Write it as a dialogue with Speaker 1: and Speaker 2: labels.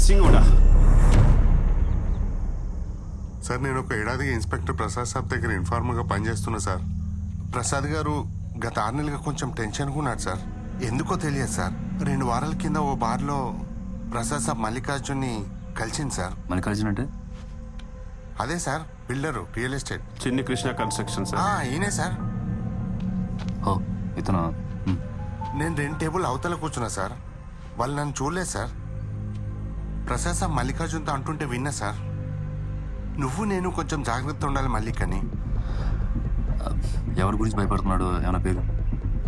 Speaker 1: Missing కూడా. Sir నేను ఒక ఏడాదిగా ఇన్స్పెక్టర్ ప్రసాద్ సాబ్ దగ్గర ఇన్ఫార్మర్గా పనిచేస్తున్నా సార్. ప్రసాద్ గారు గత ఆరు నెలలుగా కొంచెం టెన్షన్గా ఉన్నాడు సార్. ఎందుకో తెలియదు సార్. రెండు వారాల కింద ఓ బార్లో ప్రసాద్ సాబ్ మల్లికార్జున్ని కలిసింది సార్.
Speaker 2: మల్లికార్జున్ అంటే?
Speaker 1: అదే sir builder real estate.
Speaker 3: Chinni Krishna construction sir.
Speaker 1: ఈయనే సార్.
Speaker 2: ఓ ఇతను?
Speaker 1: నేను రెండు టేబుల్ అవతల కూర్చున్నా సార్. వాళ్ళు నన్ను చూడలేదు సార్. ప్రసాద్ సాబ్ మల్లికార్జున్తో అంటుంటే విన్నా సార్. నువ్వు నేను కొంచెం జాగ్రత్త ఉండాలి మల్లికని. అని
Speaker 2: ఎవరి గురించి భయపడుతున్నాడు? ఏమైనా పేరు?